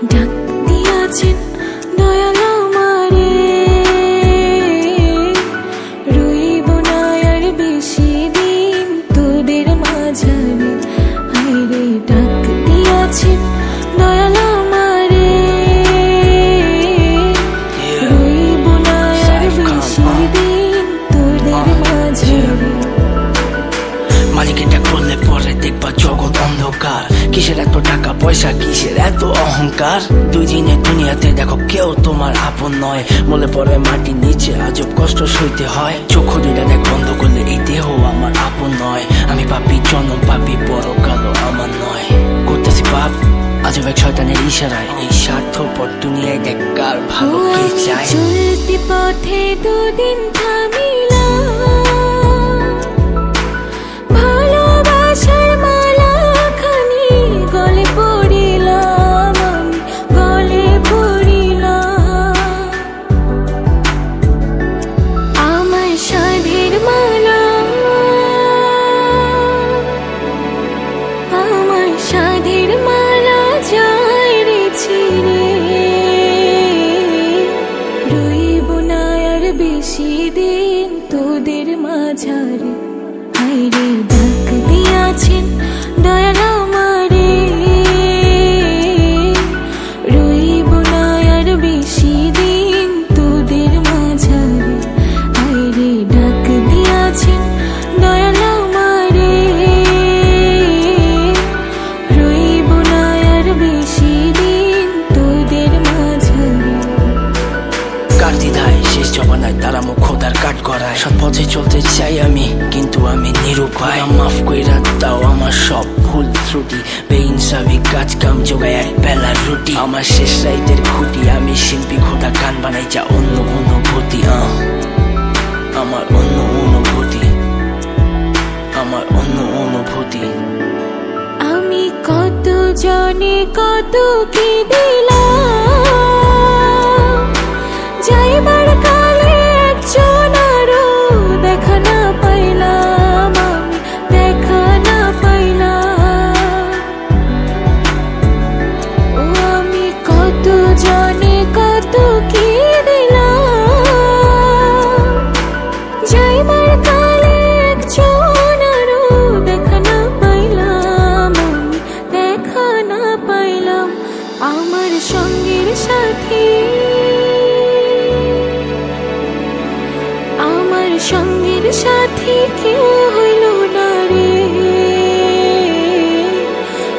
ডাক দিয়াছেন দয়াল আমারে। রইব না আর বেশি দিন তোদের মাঝারে। হায়রে ডাক দিয়াছেন দয়াল আমারে। রইব না আর বেশি দিন তোদের মাঝারে। মালিক এটা করলে পরে দেখবা জগৎ অন্ধকার। কিসের এত টাকা পয়সা কিসের? এত অহংকার? দুই দিনের দুনিয়াতে দেখো কেউ তোমার আপন নয়। বলে পরে মাটির নিচে আজব কষ্ট সইতে হয়। চোখ দুইটা দেখ বন্ধ করলে এই দেহ আমার আপন নয়। আমি পাপি জন্ম পাপি পরকালও আমার নয়। করতেছি পাপ আজব এক শয়তানের ইশারায়। এই স্বার্থপর দুনিয়ায় দেখ কার ভালো কে চায়। চলতি পথে দুদিন তোদের মাঝারে করায়। সৎ পথে চলতে চাই আমি, কিন্তু আমি নিরুপায়। মাফ কইরা দাও আমার সব ভুল ত্রুটি। বেইনসাবি কাজ কাম যোগায় এক বেলার রুটি। আমার শেষ রাইতের খুঁটি, আমি শিল্পী খোদা গান বানাই যা অন্য অনুভূতি। আমার অন্য অনুভূতি। আমার অন্য অনুভূতি। আমি কত জনে কত কি সাথী কেউ